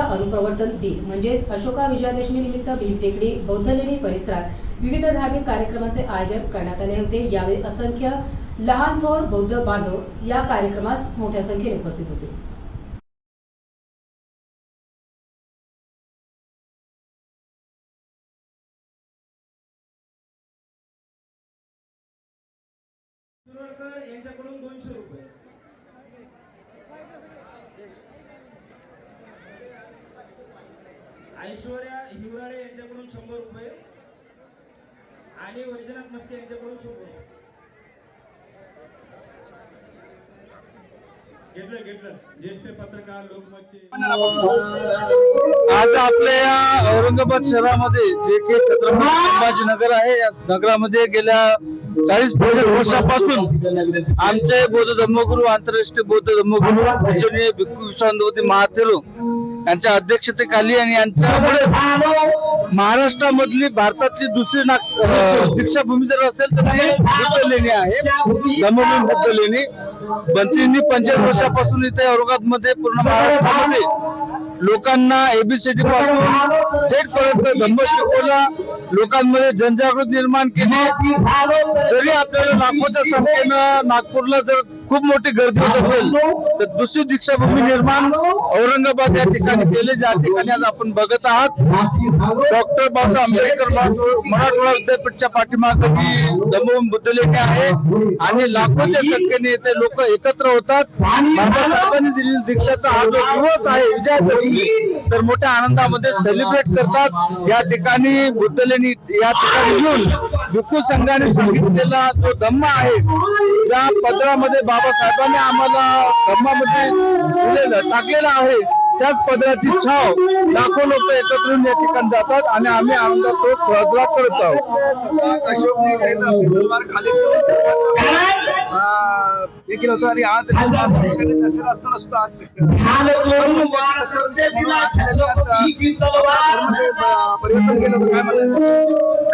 चक्र अनुप्रवर्तन दिन म्हणजेच अशोका विजयादशमी निमित्त भीमटेकडी बौद्धलेणी परिसरात विविध धार्मिक कार्यक्रमाचे आयोजन करण्यात आले होते. यावेळी असंख्य लहान थोर बौद्ध बांधव या कार्यक्रमास मोठ्या संख्येने उपस्थित होते सुरवडकर यांच्याकडून दोनशे रुपये ऐश्वर्या हिवराळे यांच्याकडून शंभर रुपये आणि वैजनाथ मस्के यांच्याकडून शंभर रुपये. घेतलं घेतलं. ज्येष्ठ पत्रकार लोकमतचे. आज आपल्या या औरंगाबाद शहरामध्ये जे काही छत्रपती संभाजीनगर आहे या नगरामध्ये गेल्या चाळीस वर्षापासून आमचे बौद्ध धर्मगुरू आंतरराष्ट्रीय बौद्ध धर्मगुरू पूजनीय भिक्खू विश्वानंदवती महाथेरो यांच्या अध्यक्षतेखाली आणि यांच्यामुळे महाराष्ट्रामधली भारतातली दुसरी नाग दीक्षाभूमी जर असेल तर म्हणजे ती बुद्ध लेणी आहे. धम्मभूमी बुद्ध लेणी ज्यांची पंचवीस वर्षापासून इथे औरंगाबादमध्ये पूर्ण महाराष्ट्रामध्ये लोकांना एबीसीडी पासून थेट पर्यंत धम्म शिकवला. लोकांमध्ये जनजागृती निर्माण केली. जरी आपल्याला लाखोच्या संख्येनं नागपूरला जर खूप मोठी गर्दी होत असेल तर दुसरी दीक्षाभूमी निर्माण औरंगाबाद या ठिकाणी केले ज्या ठिकाणी आज आपण बघत आहात. डॉक्टर बाबासाहेब आंबेडकर मराठवाडा विद्यापीठच्या पाठीमागे जी जम्मू बुद्धलेणी आहे. आणि लाखोच्या संख्येने इथे लोक एकत्र होतात. बाबासाहेबांनी दिलेली दीक्षाचा हा जो दिवस आहे विजयादशमी तर मोठ्या आनंदामध्ये सेलिब्रेट करतात. या ठिकाणी बुद्धलेणी या ठिकाणी येऊन भिक्खू संघाने सांगितलेला जो धम्म आहे ज्या पदरामध्ये बाबासाहेबांनी आम्हाला धम्मामध्ये टाकलेला टाकलेलं आहे त्याच पदराची छाव लाखो लोक एकत्र येऊन या ठिकाणी जातात आणि आम्ही आनंदात तो साजरा करत आहोत. देखील होतो आणि आज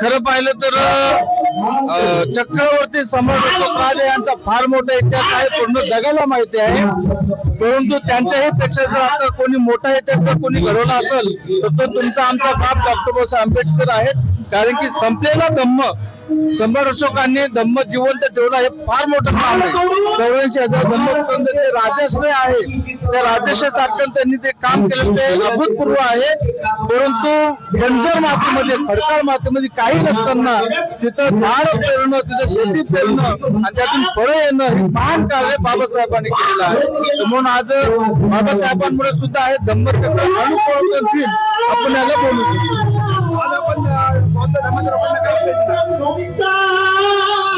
खरं पाहिलं तर चक्रवर्ती सम्राट अशोक राजे यांचा फार मोठा इतिहास आहे पूर्ण जगाला माहिती आहे. परंतु त्यांच्याही पेक्षा आता कोणी मोठा इतिहास जर कोणी घडवला असेल तर तुमचा आमचा बाप डॉक्टर बाबासाहेब आंबेडकर आहेत. कारण की संपलेला धम्म सम्राट अशोकांनी धम्म जिवंत ठेवला हे फार मोठं काम आहे. चौऱ्याऐंशी हजार धम्म जे राजश्रय आहे त्या राजश्रय साठ त्यांनी ते काम केलं ते अभूतपूर्व आहे. परंतु बंजर मातीमध्ये खडकाळ मातीमध्ये काही नसताना तिथं झाड पेरणं तिथं शेती पेरणं आणि त्यातून फळं येणं हे महान कार्य बाबासाहेबांनी केलेलं आहे. म्हणून आज बाबासाहेबांमुळे सुद्धा आहे धम्मचक्र आपण याला बोलू.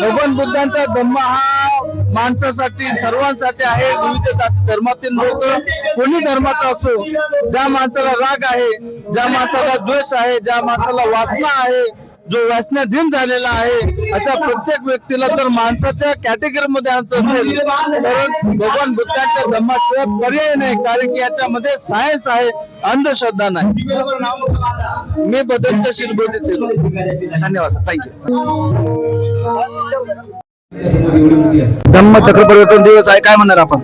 भगवान बुद्धांचा धम्म हा माणसासाठी सर्वांसाठी आहे. विविध जाती धर्मातील लोक कोणी धर्माचा असो ज्या माणसाला राग आहे ज्या माणसाला द्वेष आहे ज्या माणसाला वासना आहे जो व्यसनाधीन झालेला आहे अशा प्रत्येक व्यक्तीला तर माणसाच्या कॅटेगरीमध्ये आणायचं असेल तर भगवान बुद्धांच्या धम्माशिवाय पर्याय नाही कारण की याच्यामध्ये सायन्स आहे अंधश्रद्धा नाही. मी बदलच्या शिरबोधी धन्यवाद. थँक्यू धम्म चक्र परिवर्तन दिवस आहे काय म्हणणार आपण?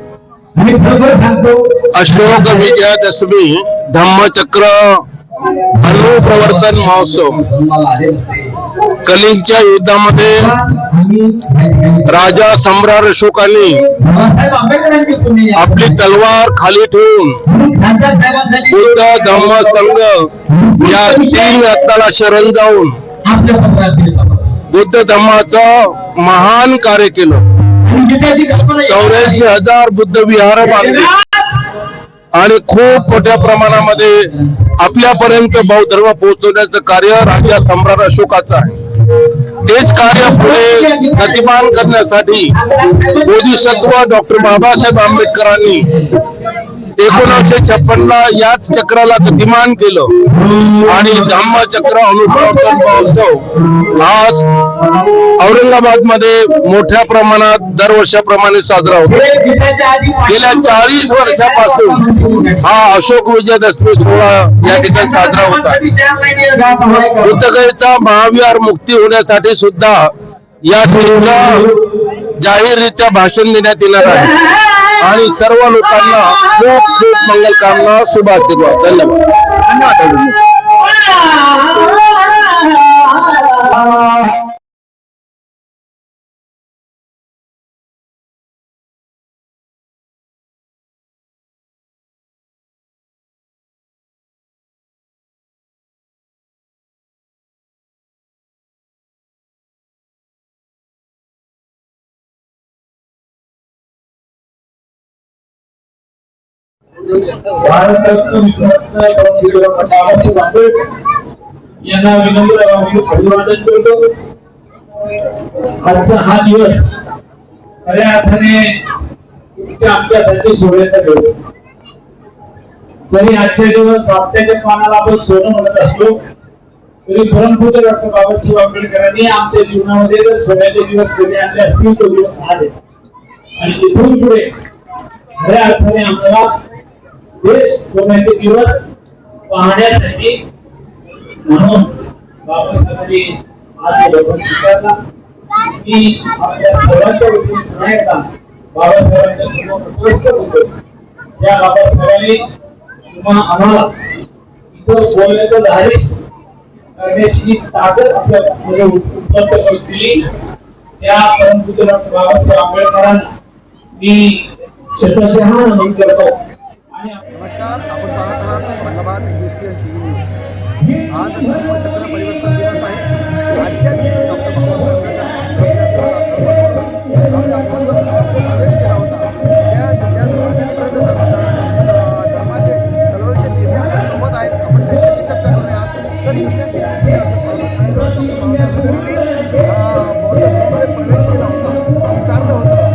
अशोक विजयादशमी धम्मचक्र. अनुप्रवर्तन महोत्सव. कलिंगच्या युद्धामध्ये राजा सम्राट अशोकांनी आपली तलवार खाली ठेवून बुद्ध धम्म संघ या तीन रत्नाला शरण जाऊन बुद्ध धम्माचं महान कार्य केलं. चौऱ्याऐंशी हजार बुद्ध विहार बांधले. आणि खूप मोठ्या प्रमाणामध्ये आपल्यापर्यंत बौद्धर्म पोहोचवण्याचं कार्य राजा सम्राट अशोकाचं आहे. तेच कार्य पुढे गतिमान करण्यासाठी बोधिसत्व डॉक्टर बाबासाहेब आंबेडकरांनी एकोणीसशे छप्पनला याच चक्राला गतिमान केलं. आणि धम्म चक्र अनुप्रवर्तन महोत्सव आज औरंगाबादमध्ये मोठ्या प्रमाणात दरवर्षाप्रमाणे साजरा होतो. गेल्या चाळीस वर्षापासून हा अशोक विजयदशमी सोहळा या ठिकाणी साजरा होता बुद्धगयेचा महाविहार मुक्ती होण्यासाठी सुद्धा या ठिकाणी जाहीररित्या भाषण देण्यात येणार आहे. आणि सर्व लोकांना खूप खूप मंगल कामना शुभाशीर्वाद धन्यवाद. धन्यवाद. यांना विनम्र अभिवादन करतो. आजचा हा दिवस खऱ्या अर्थाने आमच्यासाठी सोहळ्याचा दिवस. जरी आजचे दिवस आपल्याच्या पानाला आपण सोनं म्हणत असलो तरी परमपूज्य डॉक्टर बाबासाहेब आंबेडकरांनी आमच्या जीवनामध्ये जर सोन्याचे दिवस कधी आणले असतील तो दिवस आज आहे. आणि इथून पुढे खऱ्या अर्थाने आम्हाला देश सोन्याचे दिवस पाहण्यासाठी म्हणून बाबासाहेबांनी आज लवकर स्वीकारला. की आपल्या सर्वांच्या वतीने पुन्हा एकदा बाबासाहेबांच्या समोर उपस्थित होतो. ज्या बाबासाहेबांनी किंवा आम्हाला इथं बोलण्याचं धारिश करण्याची ताकद आपल्यामध्ये उपलब्ध करून दिली त्या परमपूज्य बाबासाहेब आंबेडकरांना मी शतशहा नमन करतो. नमस्कार आपण पाहत आहात धन्यवाद U C N T news आज धर्मचक्र परिवर्तन दिवस आहे दिवशी डॉक्टर बाबासाहेब देश केला होता त्या त्या धर्माचे चळवळीचे चर्चा करूया प्रवेश होतं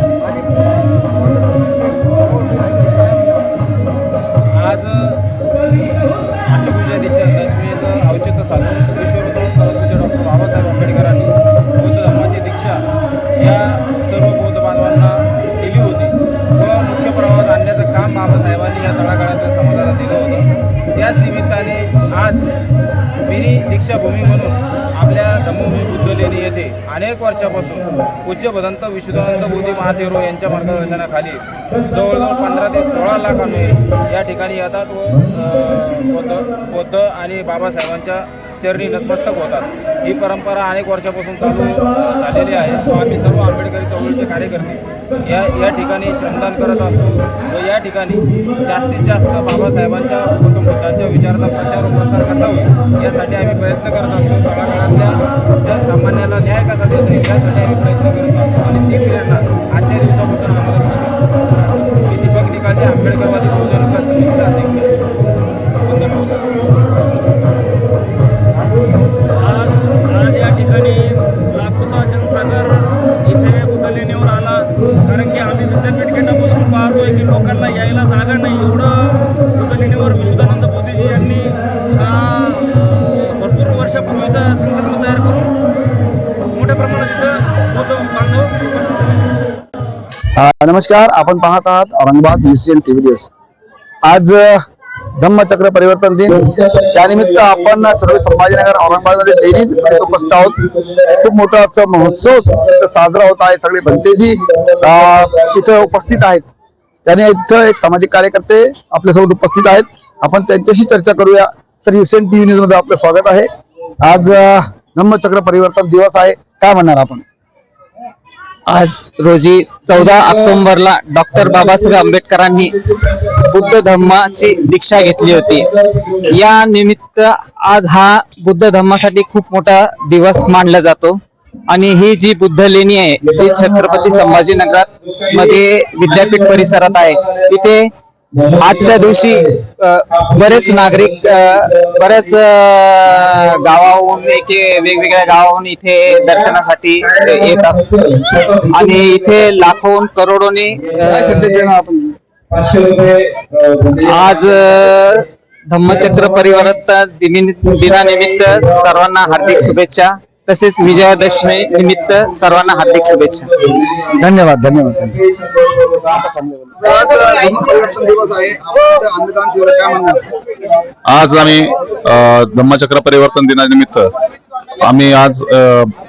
दीक्षाभूमी म्हणून आपल्या धम्मभूमी बुद्धलेणी येथे अनेक वर्षापासून पूज्य भदंत विशुद्धानंद बोधी महाथेरो यांच्या मार्गदर्शनाखाली जवळजवळ पंधरा ते सोळा लाख अनुयायी या ठिकाणी येतात व बौद्ध बौद्ध आणि बाबासाहेबांच्या चरणी नतमस्तक होतात. ही परंपरा अनेक वर्षापासून चालू झालेली आहे. आम्ही सर्व आंबेडकरी चळवळीचे कार्यकर्ते या या ठिकाणी श्रमदान करत असतो व या ठिकाणी जास्तीत जास्त बाबासाहेबांच्या गौतम विचाराचा प्रचार प्रसार कसा होईल यासाठी आम्ही प्रयत्न करत असतो. तळागाळातल्या जनसामान्याला न्याय कसा देता येईल यासाठी आम्ही प्रयत्न करत असतो. आणि ती प्रेरणा आजच्या दिवसापासून आम्हाला मी दीपक निकालचे आंबेडकरवादी बहुजन विकास समितीचा बुद्धलेणीवर कारण की आम्ही विद्यापीठ गेटापासून पाहतोय की लोकांना यायला जागा नाही. एवढं बुद्धलेणीवर विशुद्धानंद मोदीजी यांनी हा भरपूर वर्षापूर्वीचा संकल्प तयार करून मोठ्या प्रमाणात इथं बौद्ध बांधव नमस्कार. आपण पाहत आहात औरंगाबाद एशियन टीव्ही आज धम्मचक्र परिवर्तन दिन. त्यानिमित्त आपण सर्व संभाजीनगर औरंगाबादमध्ये मध्ये उपस्थित आहोत. खूप मोठा महोत्सव साजरा होत आहे. सगळे भंतेजी इथं उपस्थित आहेत. त्याने इथं एक सामाजिक कार्यकर्ते आपल्यासोबत उपस्थित आहेत. आपण त्यांच्याशी चर्चा करूया. सर युसेन टीव्ही न्यूजमध्ये आपलं स्वागत आहे. आज धम्मचक्र परिवर्तन दिवस आहे. काय म्हणणार आपण? आज रोजी चौदा ऑक्टोबरला डॉक्टर बाबासाहेब आंबेडकरांनी बुद्ध धर्माची दीक्षा घेतली होती. या निमित्त आज हा बुद्ध धर्मासाठी खूप मोठा दिवस मानला जातो. आणि ही जी बुद्ध लेणी आहे ती छत्रपती संभाजीनगरात मध्ये विद्यापीठ परिसरात आहे. तिथे आजच्या दिवशी बरेच नागरिक बऱ्याच गावाहून इथे वेगवेगळ्या गावाहून इथे दर्शनासाठी येतात. आणि इथे लाखोन करोडोनी आज धम्मचक्र परिवारात दिनानिमित्त सर्वांना हार्दिक शुभेच्छा. तसेच विजयादशमी निमित्त सर्वांना हार्दिक शुभेच्छा. धन्यवाद धन्यवाद आज आम्ही धम्मचक्र परिवर्तन दिनानिमित्त आम्ही आज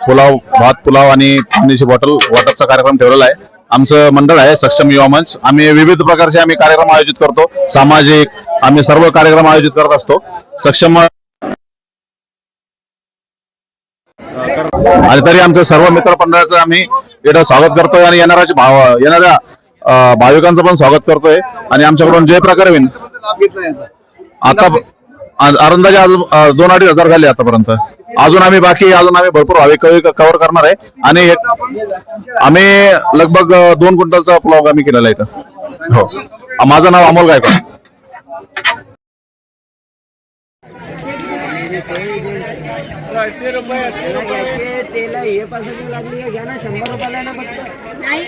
पुलाव भात पुलाव आणि पाण्याची बॉटल वाटपचा कार्यक्रम ठेवलेला आहे. आमचं मंडळ आहे सक्षम युवा मंच आम्ही विविध प्रकारचे आम्ही कार्यक्रम आयोजित करतो. सामाजिक आम्ही सर्व कार्यक्रम आयोजित करत असतो. सक्षम आणि तरी आमच्या सर्व मित्र मंडळाचं आम्ही इथं स्वागत करतोय आणि येणाऱ्या भाव येणाऱ्या भाविकांचं पण स्वागत करतोय. आणि आमच्याकडून जे प्रकार होईल आता आ- अजून दोन अडीच हजार झाले आतापर्यंत. अजून आम्ही बाकी अजून आम्ही भरपूर भाविक कव्हर करणार आहे. आणि एक- आम्ही लगभग दोन क्विंटलचा प्लॉग आम्ही केलेला आहे इथं. हो. माझं नाव अमोल गायकवाड. ऐंशी रुपये ऐंशी रुपये. तेल हे पासून लागली घ्या ना शंभर रुपयाला ना फक्त. नाही.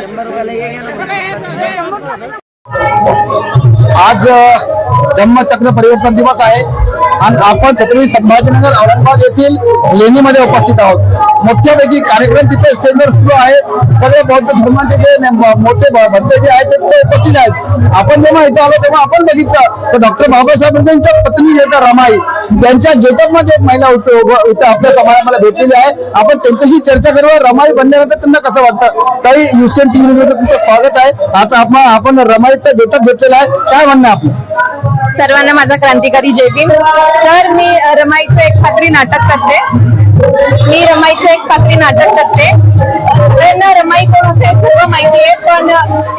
शंभर रुपयाला आज धम्मचक्र परिवर्तन दिवस आहे. आणि आपण छत्रपती संभाजीनगर औरंगाबाद येथील लेणीमध्ये उपस्थित आहोत. मुख्यपैकी कार्यक्रम तिथे स्टेजवर सुरू आहे. सगळे बौद्ध धर्माचे जे मोठे भ- भक्त जे आहेत ते उपस्थित आहेत. आपण जेव्हा इथं आलो तेव्हा आपण बघितलं तर डॉक्टर बाबासाहेबांच्या पत्नी जे रमाई त्यांच्या जेटअपमध्ये एक महिला होती इथं आपल्या समाजाला भेटलेली आहे. आपण त्यांच्याशी चर्चा करू. रमाई बनल्यानंतर त्यांना कसं वाटतं? काही युसेन टीव्ही तुमचं स्वागत आहे. आता आपण आपण रमाईचा जेटअप भेटलेला आहे. काय म्हणणं आपलं? सर्वांना माझा क्रांतिकारी जय भीम. सर मी रमाईचं एक पात्री नाटक करते. मी रमाईचं एक पात्री नाटक करते. सगळ्यांना रमाई कोण होते सर्व माहिती आहे पण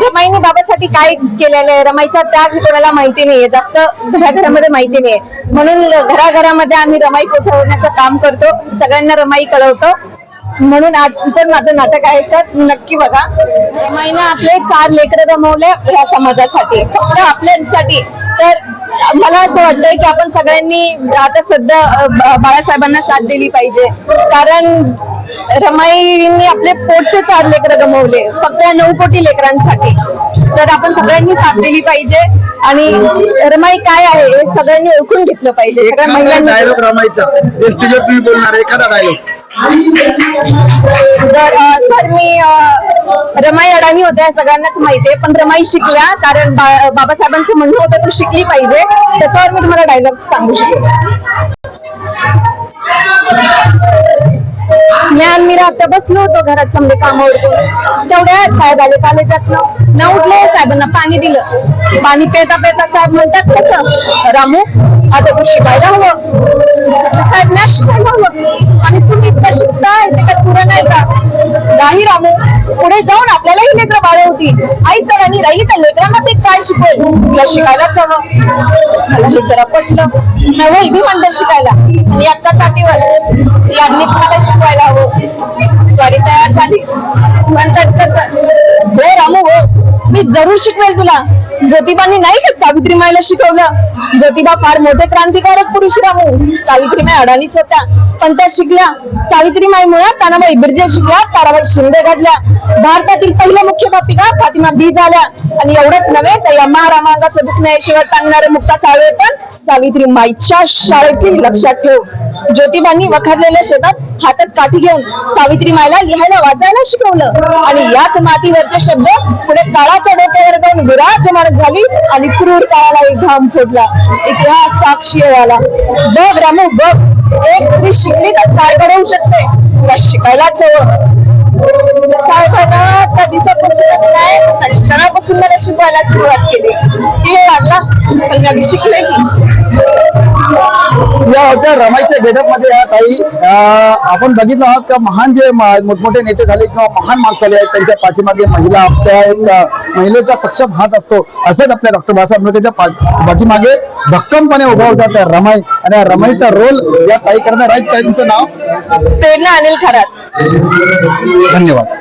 रमाईने बाबासाठी काय केलेलं आहे? रमाईचा त्याग कोणाला माहिती नाहीये. जास्त घराघरामध्ये माहिती नाहीये. म्हणून घराघरामध्ये आम्ही रमाई पोहोचवण्याचं काम करतो. सगळ्यांना रमाई कळवतो. म्हणून आज पण माझं नाटक आहे सर नक्की बघा. रमाईनं आपले चार लेकरं गमावले ह्या समाजासाठी फक्त आपल्यासाठी. तर मला असं वाटतंय की आपण सगळ्यांनी आता सध्या बाळासाहेबांना साथ दिली पाहिजे. कारण रमाईने आपले पोटचे चार लेकरं गमावले फक्त या नऊ कोटी लेकरांसाठी. तर आपण सगळ्यांनी साथ दिली पाहिजे आणि रमाई काय आहे हे सगळ्यांनी ओळखून घेतलं पाहिजे. सगळ्या महिलांनी डायलॉग रमाईचा. जे स्टुडिओ तुम्ही बोलणार एखादा डायलॉग तर सर मी रमाई अडाणी होत्या सगळ्यांनाच माहितीये पण रमाई शिकल्या कारण बा- बाबासाहेबांचं म्हणणं होतं तर शिकली पाहिजे. त्याच्यावर मी तुम्हाला डायलॉग सांगू शकते. मी मी आता बसलो होतो घरात समजे कामावर तेवढ्या साहेब आले कॉलेजातनं ना उठले साहेबांना पाणी दिलं. पाणी पेता पेता साहेब म्हणतात कसं? रामू आता तू शिकायला हवं साहेब ना शिकायला हवं आणि तुम्ही इतकं शिकताय त्याच्यात पुढे नाही का? नाही रामू पुढे जाऊन आपल्यालाही लेकरं बाळ होती आई आणि राही तर लेकरांना ते काय शिकवेल? तुला शिकायलाच हवं मला हे जरा पटलं. नवं बी म्हणतं शिकायला. आणि आत्ता साठीवर यांनीच मला शिकवायला हवं. स्वारी तयार झाली. म्हणतात कसं मी जरूर शिकवेल तुला. ज्योतिबाने नाही का सावित्री मायला शिकवलं? ज्योतिबा फार मोठे क्रांतिकारक पुरुष रामू सावित्रीमाई अडाणीच होत्या. पण त्या शिकल्या. सावित्रीमाई मुळे तानाबाई बिर्जे शिकल्या ताराबाई शिंदे घडल्या. भारतातील पहिल्या मुख्याध्यापिका फातिमा बी झाल्या. आणि एवढंच नव्हे तर या महारामांगाचं दुखण्याशिवाय टांगणारे मुक्ता साळवे पण सावित्री माईच्या शाळेतील लक्षात ठेव. ज्योतिबांनी वखरलेल्या शेतात हातात काठी घेऊन सावित्री मायला लिहायला वाचायला शिकवलं. आणि याच मातीवरचे शब्द पुढे काळाच्या डोक्यावर जाऊन विराजमान झाली आणि क्रूर काळाला एक घाम फोडला. इतिहास साक्षी आला बघ रामू बघ एक स्त्री शिकली तर काय घडवू शकते? तुला शिकायलाच हवं. साहेबांना त्या दिवसापासूनच नाही त्या क्षणापासून मला शिकवायला सुरुवात केली. वेळ लागला पण मी शिकले की या होत्या रमाईच्या गेटअपमध्ये या ताई आपण बघितलं आहोत का महान जे मोठमोठे नेते झाले किंवा महान माणसं आले आहेत त्यांच्या पाठीमागे महिला त्या एक महिलेचा सक्षम हात असतो असंच आपल्या डॉक्टर बाबासाहेब आंबेडकरच्या पाठीमागे भक्कमपणे उभा होता त्या रमाई. आणि रमाईचा रोल या ताई करणार आहेत. ताई तुमचं नाव? प्रेरणा अनिल खरात. धन्यवाद.